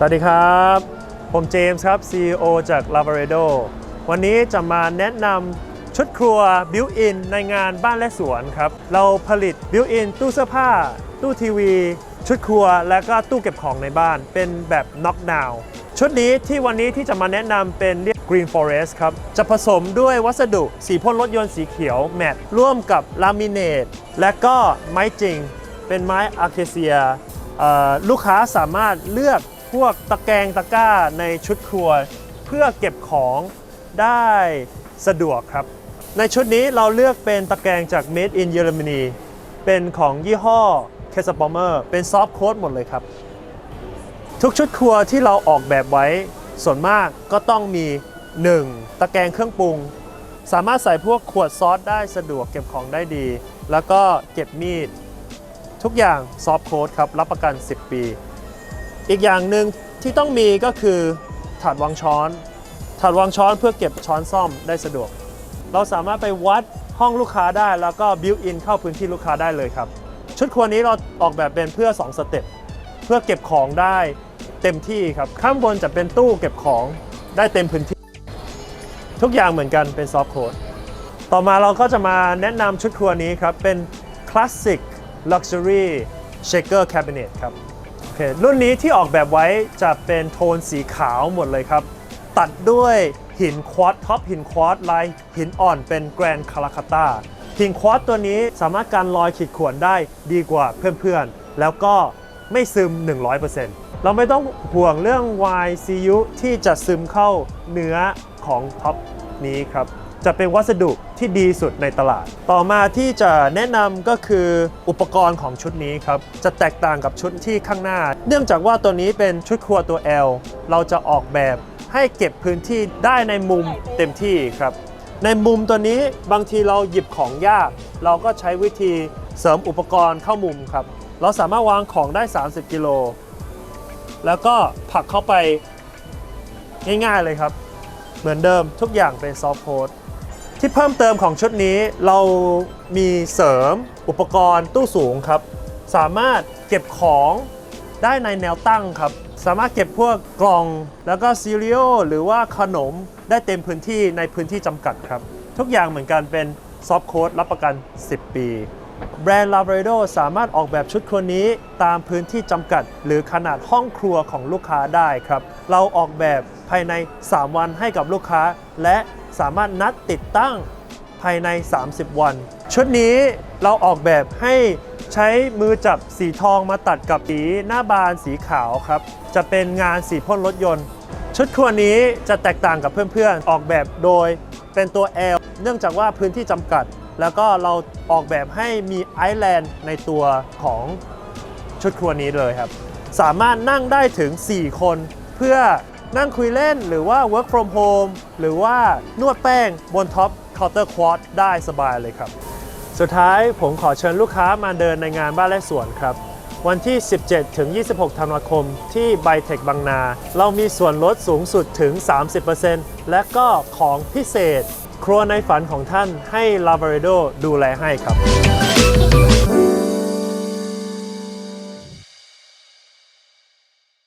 สวัสดีครับ ผมเจมส์ครับ CEO จาก l a v a r e d o วันนี้จะมาแนะนำชุดครัว Built-in ในงานบ้านและสวนครับ เราผลิต Built-in ตู้เสื้อผ้า ตู้ทีวี ชุดครัว และก็ตู้เก็บของในบ้าน เป็นแบบ knock down ชุดนี้ที่วันนี้ที่จะมาแนะนำเป็นเรียก Green Forest ครับ จะผสมด้วยวัสดุสีพ่นรถยนต์สีเขียวแมตต์ร่วมกับลามิเนตและก็ไม้จริง เป็นไม้อาเคเซียลูกค้าสามารถเลือก พวกตะแกรงตะกร้าในชุดครัว เพื่อเก็บของได้สะดวกครับ ในชุดนี้เราเลือกเป็นตะแกรงจาก Made in Germany เป็นของยี่ห้อ k e s p o m e r เป็นซอฟต์โค้ดหมดเลยครับ ทุกชุดครัวที่เราออกแบบไว้ส่วนมากก็ต้องมี 1. ตะแกรงเครื่องปรุง สามารถใส่พวกขวดซอสได้สะดวกเก็บของได้ดี แล้วก็เก็บมีด ทุกอย่างซอฟต์โค้ดครับ รับประกัน 10 ปี อีกอย่างหนึ่งที่ต้องมีก็คือถาดวางช้อน ถาดวางช้อนเพื่อเก็บช้อนซ่อมได้สะดวก เราสามารถไปวัดห้องลูกค้าได้แล้วก็บิวอินเข้าพื้นที่ลูกค้าได้เลยครับ ชุดครัวนี้เราออกแบบเป็นเพื่อ 2 สเต็ปเพื่อเก็บของได้เต็มที่ครับข้างบนจะเป็นตู้เก็บของได้เต็มพื้นที่ ทุกอย่างเหมือนกันเป็นซอฟต์โค้ดต่อมาเราก็จะมาแนะนำชุดครัวนี้ครับ เป็น Classic Luxury Shaker Cabinet ครับโอเครุ่ รุ่นนี้ที่ออกแบบไว้จะเป็นโทนสีขาวหมดเลยครับ ตัดด้วยหินควอตท็อปหินควอตลายหินอ่อนเป็นแกรนคาราคาตาหินควอตตัวนี้สามารถการลอยขีดข่วนได้ดีกว่าเพื่อนๆ แล้วก็ไม่ซึม 100%เราไม่ต้องห่วงเรื่อง YCU ที่จะซึมเข้าเนื้อของท็อปนี้ครับ จะเป็นวัสดุที่ดีสุดในตลาด ต่อมาที่จะแนะนำก็คืออุปกรณ์ของชุดนี้ครับ จะแตกต่างกับชุดที่ข้างหน้า เนื่องจากว่าตัวนี้เป็นชุดครัวตัว L เราจะออกแบบให้เก็บพื้นที่ได้ในมุมเต็มที่ครับ ในมุมตัวนี้บางทีเราหยิบของยาก เราก็ใช้วิธีเสริมอุปกรณ์เข้ามุมครับ เราสามารถวางของได้ 30 กิโล แล้วก็ผลักเข้าไปง่ายๆเลยครับ เหมือนเดิมทุกอย่างเป็นซอฟต์โค้ด ที่เพิ่มเติมของชุดนี้เรามีเสริมอุปกรณ์ตู้สูงครับ สามารถเก็บของได้ในแนวตั้งครับ สามารถเก็บพวกกล่องแล้วก็ซีเรียลหรือว่าขนมได้เต็มพื้นที่ในพื้นที่จำกัดครับ ทุกอย่างเหมือนกันเป็นซอฟต์โค้ดรับประกัน 10 ปี แบรนด์ l a v r e d o สามารถออกแบบชุดครัวนี้ตามพื้นที่จำกัด หรือขนาดห้องครัวของลูกค้าได้ครับ เราออกแบบภายใน 3 วันให้กับลูกค้า และสามารถนัดติดตั้งภายใน 30 วัน ชุดนี้เราออกแบบให้ใช้มือจับสีทองมาตัดกับสีหน้าบานสีขาวครับ จะเป็นงานสีพ่นรถยนต์ ชุดครัวนี้จะแตกต่างกับเพื่อนๆ ออกแบบโดยเป็นตัว L เนื่องจากว่าพื้นที่จำกัด แล้วก็เราออกแบบให้มีไอแลนด์ในตัวของชุดครัวนี้เลยครับ สามารถนั่งได้ถึง 4 คนเพื่อนั่งคุยเล่นหรือว่า work from home หรือว่านวดแป้งบนท็อปเคาน์เตอร์ควอดได้สบายเลยครับ สุดท้ายผมขอเชิญลูกค้ามาเดินในงานบ้านและสวนครับ วันที่ 17 ถึง 26 ธันวาคมที่ไบเทคบางนา เรามีส่วนลดสูงสุดถึง 30%และก็ของพิเศษ ครัวในฝันของท่านให้ลาบาร์โดดูแลให้ครับ